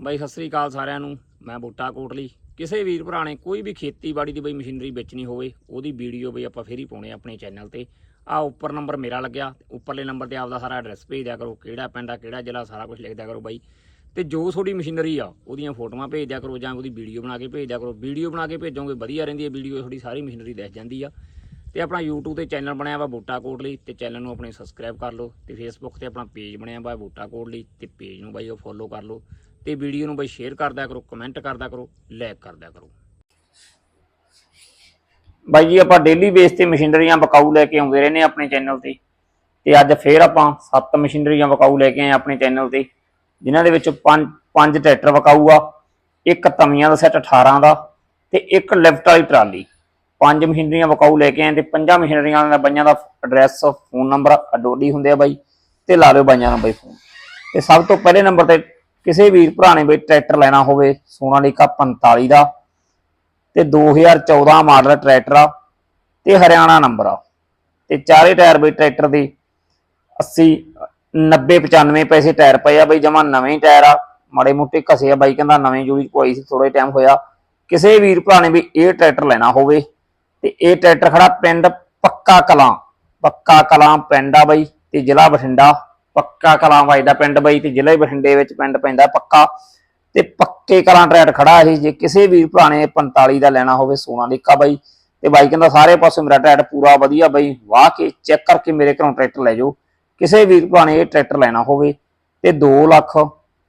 ਬਾਈ, ਸਤਿ ਸ੍ਰੀ ਅਕਾਲ ਸਾਰਿਆਂ ਨੂੰ। ਮੈਂ ਬੂਟਾ ਕੋਟਲੀ। ਕਿਸੇ ਵੀਰ ਭਰਾ ਨੇ ਕੋਈ ਵੀ ਖੇਤੀਬਾੜੀ ਦੀ ਬਈ ਮਸ਼ੀਨਰੀ ਵੇਚਣੀ ਹੋਵੇ, ਉਹਦੀ ਵੀਡੀਓ ਬਈ ਆਪਾਂ ਫੇਰ ਹੀ ਪਾਉਣੇ ਆਪਣੇ ਚੈਨਲ ਤੇ। ਆ ਉੱਪਰ ਨੰਬਰ ਮੇਰਾ ਲੱਗਿਆ, ਉੱਪਰਲੇ ਨੰਬਰ ਤੇ ਆਪਦਾ ਸਾਰਾ ਐਡਰੈਸ ਭੇਜ ਦਿਆ ਕਰੋ, ਕਿਹੜਾ ਪਿੰਡ ਆ, ਕਿਹੜਾ ਜ਼ਿਲ੍ਹਾ, ਸਾਰਾ ਕੁਝ ਲਿਖ ਦਿਆ ਕਰੋ ਬਾਈ। ਤੇ ਜੋ ਤੁਹਾਡੀ ਮਸ਼ੀਨਰੀ ਆ, ਉਹਦੀਆਂ ਫੋਟੋਆਂ ਭੇਜ ਦਿਆ ਕਰੋ ਜਾਂ ਉਹਦੀ ਵੀਡੀਓ ਬਣਾ ਕੇ ਭੇਜ ਦਿਆ ਕਰੋ। ਵੀਡੀਓ ਬਣਾ ਕੇ ਭੇਜੋਗੇ, ਵਧੀਆ ਰਹਿੰਦੀ ਹੈ ਵੀਡੀਓ, ਤੁਹਾਡੀ ਸਾਰੀ ਮਸ਼ੀਨਰੀ ਦਿਖ ਜਾਂਦੀ ਆ। ਤੇ ਆਪਣਾ YouTube ਤੇ ਚੈਨਲ ਬਣਿਆ ਵਾ ਬੂਟਾ ਕੋਟਲੀ, ਤੇ ਚੈਨਲ ਨੂੰ ਆਪਣੇ ਸਬਸਕ੍ਰਾਈਬ ਕਰ ਲਓ, ਤੇ Facebook ਤੇ ਆਪਣਾ ਪੇਜ ਬਣਿਆ ਵਾ ਬੂਟਾ ਕੋਟਲੀ, ਤੇ ਪੇਜ ਨੂੰ ਬਾਈ ਉਹ ਫੋਲੋ ਕਰ ਲਓ। ਤੇ ਵੀਡੀਓ ਨੂੰ ਬਾਈ ਸ਼ੇਅਰ ਕਰਦਿਆ ਕਰੋ ਕਮੈਂਟ ਕਰਦਿਆ ਕਰੋ ਲਾਈਕ ਕਰਦਿਆ ਕਰੋ। ਬਾਈ ਜੀ, ਆਪਾਂ ਡੇਲੀ ਬੇਸ ਤੇ ਮਸ਼ੀਨਰੀਆਂ ਬਕਾਊ ਲੈ ਕੇ ਆਉਂਦੇ ਰਹਿੰਦੇ ਆਪਣੇ ਚੈਨਲ ਤੇ। ਤੇ ਅੱਜ ਫੇਰ ਆਪਾਂ ਸੱਤ ਮਸ਼ੀਨਰੀਆਂ ਬਕਾਊ ਲੈ ਕੇ ਆਏ ਆਪਣੇ ਚੈਨਲ ਤੇ। ਜਿਨ੍ਹਾਂ ਦੇ ਵਿੱਚ ਪੰਜ ਪੰਜ ਟਰੈਕਟਰ ਬਕਾਊ ਆ, ਇੱਕ ਤਵੀਆਂ ਦਾ ਸੈੱਟ 18 ਦਾ ਤੇ ਇੱਕ ਲਿਫਟ ਵਾਲੀ ਟਰਾਲੀ। ਪੰਜ ਮਸ਼ੀਨਰੀਆਂ ਬਕਾਊ ਲੈ ਕੇ ਆਏ ਤੇ ਪੰਜਾਂ ਮਸ਼ੀਨਰੀਆਂ ਦਾ ਬਾਈਆਂ ਦਾ ਐਡਰੈਸ ਫੋਨ ਨੰਬਰ ਅਡੋਲੀ ਹੁੰਦੇ ਆ ਬਾਈ। ਤੇ ਲਾ ਲਿਓ ਬਾਈਆਂ ਨੂੰ ਬਾਈ ਫੋਨ ਤੇ ਸਭ ਤੋਂ ਪਹਿਲੇ ਨੰਬਰ ਤੇ ਕਿਸੇ ਵੀਰ ਭਰਾ ਨੇ ਬਈ ਟਰੈਕਟਰ ਲੈਣਾ ਹੋਵੇ ਸੋਨਾਲੀਕਾ 45 ਦਾ ਤੇ 2014 ਮਾਡਲ ਟਰੈਕਟਰ ਆ ਤੇ ਹਰਿਆਣਾ ਨੰਬਰ ਆ। ਤੇ ਚਾਰੇ ਟਾਇਰ ਬਈ ਟਰੈਕਟਰ ਦੇ 80 90 95 ਪੈਸੇ ਟਾਇਰ ਪਏ ਆ ਬਈ, ਜਮਾ ਨਵੇਂ ਟਾਇਰ ਆ। ਮਾੜੇ ਮੋਟੇ ਘਸੇ ਆ ਬਾਈ, ਕਹਿੰਦਾ ਨਵੇਂ ਜੂੜੀ ਪਵਾਈ ਸੀ ਥੋੜੇ ਟਾਈਮ ਹੋਇਆ। ਕਿਸੇ ਵੀਰ ਭਰਾ ਨੇ ਵੀ ਇਹ ਟਰੈਕਟਰ ਲੈਣਾ ਹੋਵੇ ਤੇ ਇਹ ਟਰੈਕਟਰ ਖੜਾ ਪਿੰਡ ਪੱਕਾ ਕਲਾਂ। ਪੱਕਾ ਕਲਾਂ ਪਿੰਡ ਆ ਬਈ ਤੇ ਜ਼ਿਲ੍ਹਾ ਬਠਿੰਡਾ। ਪੱਕਾ ਕਲਾਂ ਵਾਈਦਾ ਪਿੰਡ ਬਈ ਤੇ ਜ਼ਿਲ੍ਹਾ ਬਠਿੰਡੇ ਵਿੱਚ ਪਿੰਡ ਪੈਂਦਾ ਪੱਕਾ। ਤੇ ਪੱਕੇ ਕਲਾਂ ਟਰੈਟ ਖੜਾ ਇਹ, ਜੇ ਕਿਸੇ ਵੀਰ ਭਰਾ 45 ਦਾ ਲੈਣਾ ਹੋਵੇ ਸੋਨਾ ਸੋਨਾਲੀਕਾ ਬਾਈ। ਤੇ ਬਾਈ ਕਹਿੰਦਾ ਸਾਰੇ ਪਾਸੇ ਮੇਰਾ ਟਰੈਕਟਰ ਪੂਰਾ ਵਧੀਆ ਬਾਈ, ਵਾਹ ਕੇ ਚੈੱਕ ਕਰਕੇ ਮੇਰੇ ਘਰੋਂ ਟਰੈਕਟਰ ਲੈ ਜਾਓ। ਕਿਸੇ ਵੀਰ ਭਰਾ ਨੇ ਇਹ ਟਰੈਕਟਰ ਲੈਣਾ ਹੋਵੇ ਤੇ 2 ਲੱਖ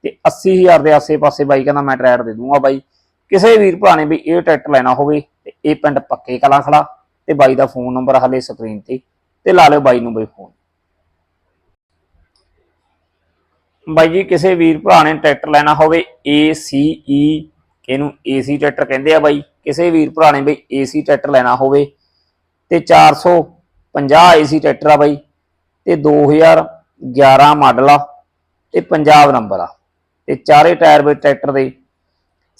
ਤੇ 80000 ਦੇ ਆਸੇ-ਪਾਸੇ ਬਾਈ ਕਹਿੰਦਾ ਮੈਂ ਟਰੈਕਟਰ ਦੇ ਦੂੰਗਾ ਬਾਈ। ਕਿਸੇ ਵੀਰ ਭਰਾ ਨੇ ਵੀ ਇਹ ਟਰੈਕਟਰ ਲੈਣਾ ਹੋਵੇ ਤੇ ਇਹ ਪਿੰਡ ਪੱਕੇ ਕਲਾਂ ਖੜਾ। ਤੇ ਬਾਈ ਦਾ ਫੋਨ ਨੰਬਰ ਹਲੇ ਸਕਰੀਨ ਤੇ। ਤੇ ਲਾ ਲਿਓ ਬਾਈ ਨੂੰ ਬਈ ਫੋਨ। ਬਾਈ ਜੀ, ਕਿਸੇ ਵੀਰ ਭਰਾ ਨੇ ਟਰੈਕਟਰ ਲੈਣਾ ਹੋਵੇ ACE ਇਹਨੂੰ AC ਟਰੈਕਟਰ ਕਹਿੰਦੇ ਆ ਬਾਈ, ਕਿਸੇ ਵੀਰ ਭਰਾ ਨੇ ਬਈ AC ਟਰੈਕਟਰ ਲੈਣਾ ਹੋਵੇ, ਤੇ 450 AC ਟਰੈਕਟਰ ਆ ਬਾਈ, ਤੇ 2011 ਮਾਡਲ ਆ, ਤੇ ਪੰਜਾਬ ਨੰਬਰ ਆ, ਤੇ ਚਾਰੇ ਟਾਇਰ ਬਈ ਟਰੈਕਟਰ ਦੇ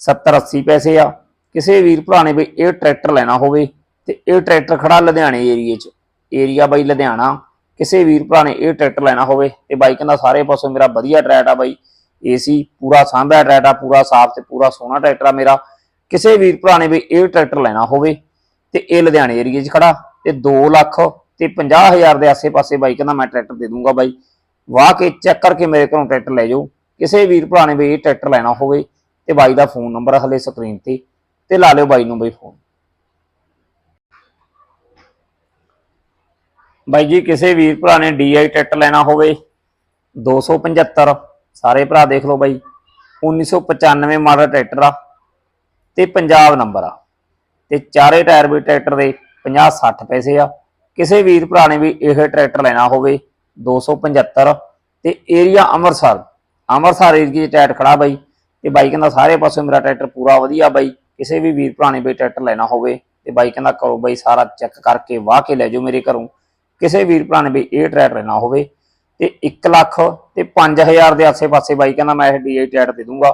70 80 ਪੈਸੇ ਆ, ਕਿਸੇ ਵੀਰ ਭਰਾ ਨੇ ਬਈ ਇਹ ਟਰੈਕਟਰ ਲੈਣਾ ਹੋਵੇ, ਤੇ ਇਹ ਟਰੈਕਟਰ ਖੜਾ ਲੁਧਿਆਣੇ ਏਰੀਏ 'ਚ, ਏਰੀਆ ਬਾਈ ਲੁਧਿਆਣਾ ਕਿਸੇ ਵੀਰ ਭਰਾ ਨੇ ਇਹ ਟਰੈਕਟਰ ਲੈਣਾ ਹੋਵੇ, ਤੇ ਬਾਈ ਕਹਿੰਦਾ ਸਾਰੇ ਪਾਸੋਂ ਮੇਰਾ ਵਧੀਆ ਟਰੈਕਟ ਆ ਬਾਈ। ਏਸੀ ਪੂਰਾ ਸਾਂਭਿਆ ਟਰੈਕਟ ਆ, ਪੂਰਾ ਸਾਫ਼ ਤੇ ਪੂਰਾ ਸੋਹਣਾ ਟਰੈਕਟਰ ਆ ਮੇਰਾ। ਕਿਸੇ ਵੀਰ ਭਰਾ ਨੇ ਵੀ ਇਹ ਟਰੈਕਟਰ ਲੈਣਾ ਹੋਵੇ, ਤੇ ਇਹ ਲੁਧਿਆਣੇ ਏਰੀਏ 'ਚ ਖੜਾ, ਤੇ 2 ਲੱਖ ਤੇ 50000 ਦੇ ਆਸੇ-ਪਾਸੇ ਬਾਈ ਕਹਿੰਦਾ ਮੈਂ ਟਰੈਕਟਰ ਦੇ ਦੂੰਗਾ ਬਾਈ। ਵਾਹ ਕੇ ਚੈੱਕ ਕਰਕੇ ਮੇਰੇ ਘਰੋਂ ਟਰੈਕਟਰ ਲੈ ਜਾਓ। ਕਿਸੇ ਵੀਰ ਭਰਾ ਨੇ ਵੀ ਇਹ ਟਰੈਕਟਰ ਲੈਣਾ ਹੋਵੇ, ਤੇ ਬਾਈ ਦਾ ਫੋਨ ਨੰਬਰ ਹਲੇ ਸਕਰੀਨ ਤੇ ਤੇ ਲਾ ਲਿਓ ਬਾਈ ਨੂੰ ਬਈ ਫੋਨ। ਬਾਈ ਜੀ, ਕਿਸੇ ਵੀਰ ਭਰਾ ਨੇ DI ਟਰੈਕਟਰ ਲੈਣਾ ਹੋਵੇ 275 ਸਾਰੇ ਭਰਾ ਦੇਖ ਲਓ ਬਾਈ 1995 ਮਾਡਲ ਟਰੈਕਟਰ ਆ ਤੇ ਪੰਜਾਬ ਨੰਬਰ ਆ। ਤੇ ਚਾਰੇ ਟਾਇਰ ਵੀ ਟਰੈਕਟਰ ਦੇ 50 60 ਪੈਸੇ ਆ। ਕਿਸੇ ਵੀਰ ਭਰਾ ਨੇ ਵੀ ਇਹ ਟਰੈਕਟਰ ਲੈਣਾ ਹੋਵੇ 275 ਤੇ ਏਰੀਆ ਅੰਮ੍ਰਿਤਸਰ। ਅੰਮ੍ਰਿਤਸਰ ਏਰੀਏ 'ਚ ਟਰੈਕਟਰ ਖੜਾ ਬਾਈ, ਤੇ ਬਾਈ ਕਹਿੰਦਾ ਸਾਰੇ ਪਾਸੇ ਮੇਰਾ ਟਰੈਕਟਰ ਪੂਰਾ ਵਧੀਆ ਬਾਈ, ਕਿਸੇ ਵੀ ਵੀਰ ਭਰਾ ਨੇ ਵੀ ਟਰੈਕਟਰ ਲੈਣਾ ਹੋਵੇ, ਤੇ ਬਾਈ ਕਹਿੰਦਾ ਕਰੋ ਬਾਈ ਸਾਰਾ ਚੈੱਕ ਕਰਕੇ ਵਾਹ ਕੇ ਲੈ ਜਾਓ ਮੇਰੇ ਘਰੋਂ। ਕਿਸੇ ਵੀਰ ਭਰਾ ਨੇ ਵੀ ਇਹ ਟਰੈਕਟਰ ਲੈਣਾ ਹੋਵੇ ਤੇ 1 ਲੱਖ ਤੇ 5000 ਦੇ ਆਸੇ-ਪਾਸੇ ਬਾਈ ਕਹਿੰਦਾ ਮੈਂ ਇਹ ਡੀਏ ਟਰੈਕਟਰ ਦੇ ਦੂੰਗਾ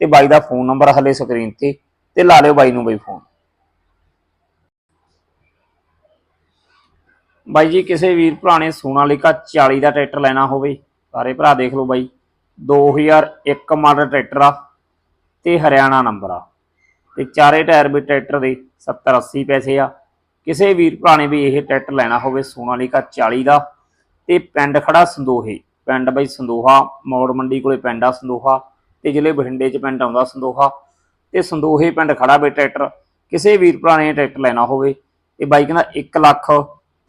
ਤੇ ਬਾਈ ਦਾ ਫੋਨ ਨੰਬਰ ਹਲੇ ਸਕਰੀਨ ਤੇ ਤੇ ਲਾ ਲਿਓ ਬਾਈ ਨੂੰ ਬਾਈ ਫੋਨ ਬਾਈ ਜੀ, ਕਿਸੇ ਵੀਰ ਭਰਾ ਨੇ ਸੋਨਾਲੀਕਾ 40 ਦਾ ਟਰੈਕਟਰ ਲੈਣਾ ਹੋਵੇ, ਸਾਰੇ ਭਰਾ ਦੇਖ ਲਓ ਬਾਈ 2001 ਮਾਡਲ ਟਰੈਕਟਰ ਆ ਤੇ ਹਰਿਆਣਾ ਨੰਬਰ ਆ। ਤੇ ਚਾਰੇ ਟਾਇਰ ਵੀ ਟਰੈਕਟਰ ਦੇ 70 80 ਪੈਸੇ ਆ। ਕਿਸੇ ਵੀਰ ਭਰਾ ਨੇ ਵੀ ਇਹ ਟਰੈਕਟਰ ਲੈਣਾ ਹੋਵੇ ਸੋਨਾਲੀਕਾ 40 ਦਾ, ਤੇ ਪਿੰਡ ਖੜਾ ਸੰਦੋਹੇ, ਪਿੰਡ ਬਈ ਸੰਦੋਹਾ, ਮੌੜ ਮੰਡੀ ਕੋਲੇ ਪਿੰਡ ਆ ਸੰਦੋਹਾ, ਤੇ ਜ਼ਿਲ੍ਹੇ ਬਠਿੰਡੇ 'ਚ ਪਿੰਡ ਆਉਂਦਾ ਸੰਦੋਹਾ, ਤੇ ਸੰਦੋਹੇ ਪਿੰਡ ਖੜਾ ਬਈ ਟਰੈਕਟਰ ਕਿਸੇ ਵੀਰ ਭਰਾ ਨੇ ਇਹ ਟਰੈਕਟਰ ਲੈਣਾ ਹੋਵੇ, ਤੇ ਬਾਈ ਕਹਿੰਦਾ 1 ਲੱਖ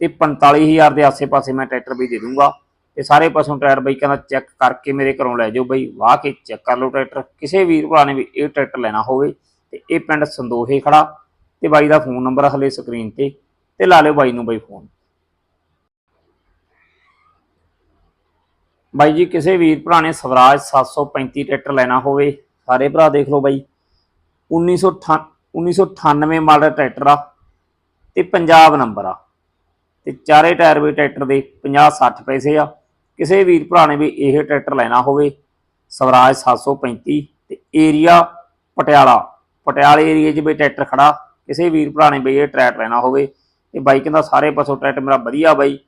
ਤੇ 45000 ਦੇ ਆਸੇ-ਪਾਸੇ ਮੈਂ ਟਰੈਕਟਰ ਵੀ ਦੇ ਦੂੰਗਾ, ਤੇ ਸਾਰੇ ਪਾਸੋਂ ਟਰੈਕਟਰ ਬਾਈ ਕਹਿੰਦਾ ਚੈੱਕ ਕਰਕੇ ਮੇਰੇ ਘਰੋਂ ਲੈ ਜਾਓ ਬਾਈ, ਵਾਹ ਕੇ ਚੈੱਕ ਕਰ ਲਓ ਟਰੈਕਟਰ ਕਿਸੇ ਵੀਰ ਭਰਾ ਨੇ ਵੀ ਇਹ ਟਰੈਕਟਰ ਲੈਣਾ ਹੋਵੇ, ਤੇ ਇਹ ਪਿੰਡ ਸੰਦੋਹੇ ਖੜਾ ਤੇ ਬਾਈ ਦਾ ਫੋਨ ਨੰਬਰ ਹਲੇ ਸਕਰੀਨ ਤੇ ਤੇ ਲਾ ਲਿਓ ਬਾਈ ਨੂੰ ਬਾਈ ਫੋਨ। ਬਾਈ ਜੀ, ਕਿਸੇ ਵੀਰ ਭਰਾ ਨੇ ਸਵਰਾਜ 735 ਟਰੈਕਟਰ ਲੈਣਾ ਹੋਵੇ, ਸਾਰੇ ਭਰਾ ਦੇਖ ਲਓ ਬਾਈ। 1998 1998 ਮਾਡਲ ਟਰੈਕਟਰ ਆ, ਤੇ ਪੰਜਾਬ ਨੰਬਰ ਆ। ਤੇ ਚਾਰੇ ਟਾਇਰ ਵੀ ਟਰੈਕਟਰ ਦੇ 50 60 ਪੈਸੇ ਆ। ਕਿਸੇ ਵੀਰ ਭਰਾ ਨੇ ਵੀ ਇਹ ਟਰੈਕਟਰ ਲੈਣਾ ਹੋਵੇ, ਸਵਰਾਜ 735 ਤੇ ਏਰੀਆ ਪਟਿਆਲਾ। ਪਟਿਆਲੇ ਏਰੀਏ 'ਚ ਵੀ ਟਰੈਕਟਰ ਖੜਾ ਕਿਸੇ ਵੀਰ ਭਰਾ ਨੇ ਬਈ ਇਹ ਟਰੈਕਟਰ ਲੈਣਾ ਹੋਵੇ ਤੇ ਬਾਈ ਕਹਿੰਦਾ ਸਾਰੇ ਪਾਸੋਂ ਟਰੈਕਟਰ ਮੇਰਾ ਵਧੀਆ ਬਾਈ,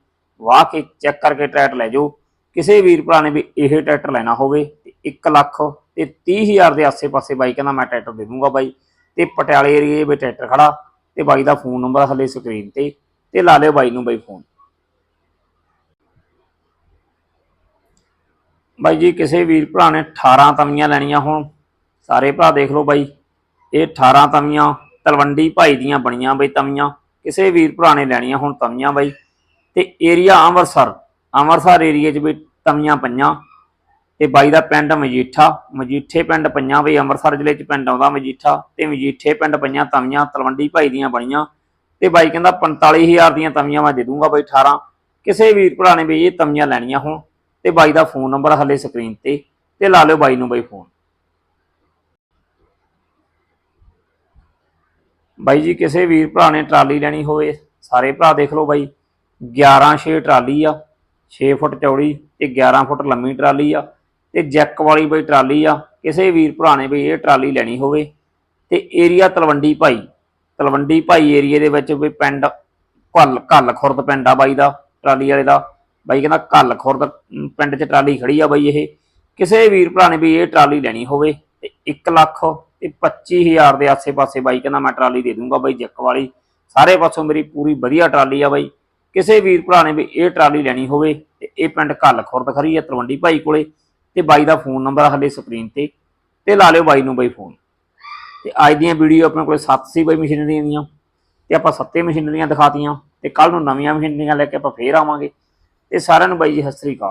ਵਾਹ ਕੇ ਚੈੱਕ ਕਰਕੇ ਟਰੈਕਟਰ ਲੈ ਜਾਓ। ਕਿਸੇ ਵੀਰ ਭਰਾ ਨੇ ਵੀ ਇਹ ਟਰੈਕਟਰ ਲੈਣਾ ਹੋਵੇ ਤੇ 1 ਲੱਖ ਤੇ 30000 ਦੇ ਆਸੇ-ਪਾਸੇ ਬਾਈ ਕਹਿੰਦਾ ਮੈਂ ਟਰੈਕਟਰ ਦੇ ਦੂੰਗਾ ਬਾਈ। ਤੇ ਪਟਿਆਲੇ ਏਰੀਏ ਵਿੱਚ ਟਰੈਕਟਰ ਖੜਾ ਤੇ ਬਾਈ ਦਾ ਫੋਨ ਨੰਬਰ ਥੱਲੇ ਸਕਰੀਨ ਤੇ ਤੇ ਲਾ ਲਿਓ ਬਾਈ ਨੂੰ ਬਾਈ ਫੋਨ। ਬਾਈ ਜੀ, ਕਿਸੇ ਵੀਰ ਭਰਾ ਨੇ 18 ਤਵੀਆਂ ਲੈਣੀਆਂ ਹੋਣ, ਸਾਰੇ ਭਰਾ ਦੇਖ ਲਓ ਬਾਈ। ਇਹ 18 ਤਵੀਆਂ ਤਲਵੰਡੀ ਭਾਈ ਦੀਆਂ ਬਣੀਆਂ ਬਈ ਤਵੀਆਂ, ਕਿਸੇ ਵੀਰ ਭਰਾ ਨੇ ਲੈਣੀਆਂ ਹੁਣ ਤਵੀਆਂ ਬਾਈ। ਤੇ ਏਰੀਆ ਅੰਮ੍ਰਿਤਸਰ ਅੰਮ੍ਰਿਤਸਰ ਏਰੀਏ 'ਚ ਬਈ ਤਵੀਆਂ ਪਈਆਂ। ਤੇ ਬਾਈ ਦਾ ਪਿੰਡ ਮਜੀਠਾ, ਮਜੀਠੇ ਪਿੰਡ ਪਈਆਂ ਬਈ, ਅੰਮ੍ਰਿਤਸਰ ਜ਼ਿਲ੍ਹੇ 'ਚ ਪਿੰਡ ਆਉਂਦਾ ਮਜੀਠਾ। ਤੇ ਮਜੀਠੇ ਪਿੰਡ ਪਈਆਂ ਤਵੀਆਂ, ਤਲਵੰਡੀ ਭਾਈ ਦੀਆਂ ਬਣੀਆਂ। ਤੇ ਬਾਈ ਕਹਿੰਦਾ 45000 ਦੀਆਂ ਤਵੀਆਂ ਮੈਂ ਦੇ ਦੂੰਗਾ ਬਈ 18 ਕਿਸੇ ਵੀਰ ਭਰਾ ਨੇ ਬਈ ਇਹ ਤਵੀਆਂ ਲੈਣੀਆਂ ਹੋਣ। ਤੇ ਬਾਈ ਦਾ ਫੋਨ ਨੰਬਰ ਹੱਲੇ ਸਕਰੀਨ ਤੇ। ਤੇ ਲਾ ਲਿਓ ਬਾਈ ਨੂੰ ਬਾਈ ਫੋਨ ਬਾਈ ਜੀ, ਕਿਸੇ ਵੀਰ ਭਰਾ ਨੇ ਟਰਾਲੀ ਲੈਣੀ ਹੋਵੇ, ਸਾਰੇ ਭਰਾ ਦੇਖ ਲਓ ਬਾਈ। 11 6 ਟਰਾਲੀ ਆ 6 ਫੁੱਟ ਚੌੜੀ ਤੇ 11 ਫੁੱਟ ਲੰਮੀ ਟਰਾਲੀ ਆ, ਤੇ ਜੈਕ ਵਾਲੀ ਬਈ ਟਰਾਲੀ ਆ। ਕਿਸੇ ਵੀਰ ਭਰਾ ਨੇ ਬਈ ਇਹ ਟਰਾਲੀ ਲੈਣੀ ਹੋਵੇ। ਤੇ ਏਰੀਆ ਤਲਵੰਡੀ ਭਾਈ ਤਲਵੰਡੀ ਭਾਈ ਏਰੀਏ ਦੇ ਵਿੱਚ ਵੀ ਪਿੰਡ ਘੱਲ ਘੱਲ ਖੁਰਦ ਪਿੰਡ ਆ ਬਾਈ ਦਾ, ਟਰਾਲੀ ਵਾਲੇ ਦਾ। ਬਾਈ ਕਹਿੰਦਾ ਘੱਲ ਖੁਰਦ ਪਿੰਡ 'ਚ ਟਰਾਲੀ ਖੜੀ ਆ ਬਾਈ ਇਹ। ਕਿਸੇ ਵੀਰ ਭਰਾ ਨੇ ਵੀ ਇਹ ਟਰਾਲੀ ਲੈਣੀ ਹੋਵੇ ਤੇ 1 ਲੱਖ ਤੇ 25000 ਦੇ ਆਸੇ-ਪਾਸੇ ਬਾਈ ਕਹਿੰਦਾ ਮੈਂ ਟਰਾਲੀ ਦੇ ਦੂੰਗਾ ਬਾਈ ਜੱਕ ਵਾਲੀ। ਸਾਰੇ ਪਾਸੋਂ ਮੇਰੀ ਪੂਰੀ ਵਧੀਆ ਟਰਾਲੀ ਆ ਬਾਈ। ਕਿਸੇ ਵੀਰ ਭਰਾ ਨੇ ਵੀ ਇਹ ਟਰਾਲੀ ਲੈਣੀ ਹੋਵੇ ਤੇ ਇਹ ਪਿੰਡ ਘੱਲ ਖੁਰਦ ਖਰੀ ਆ, ਤਲਵੰਡੀ ਭਾਈ ਕੋਲੇ। ਤੇ ਬਾਈ ਦਾ ਫੋਨ ਨੰਬਰ ਹਲੇ ਸਕਰੀਨ ਤੇ। ਤੇ ਲਾ ਲਿਓ ਬਾਈ ਨੂੰ ਬਾਈ ਫੋਨ। ਤੇ ਅੱਜ ਦੀਆਂ ਵੀਡੀਓ ਆਪਣੇ ਕੋਲੇ 7 ਸੀ ਬਾਈ ਮਸ਼ੀਨਰੀਆਂ ਦੀਆਂ ਤੇ ਆਪਾਂ ਸੱਤੇ ਮਸ਼ੀਨਰੀਆਂ ਦਿਖਾਤੀਆਂ। ਤੇ ਕੱਲ ਨੂੰ ਨਵੀਆਂ ਮਸ਼ੀਨਰੀਆਂ ਲੈ ਕੇ ਆਪਾਂ ਫੇਰ ਆਵਾਂਗੇ। ਤੇ ਸਾਰਿਆਂ ਨੂੰ ਬਾਈ ਜੀ, ਸਤਿ ਸ੍ਰੀ ਅਕਾਲ।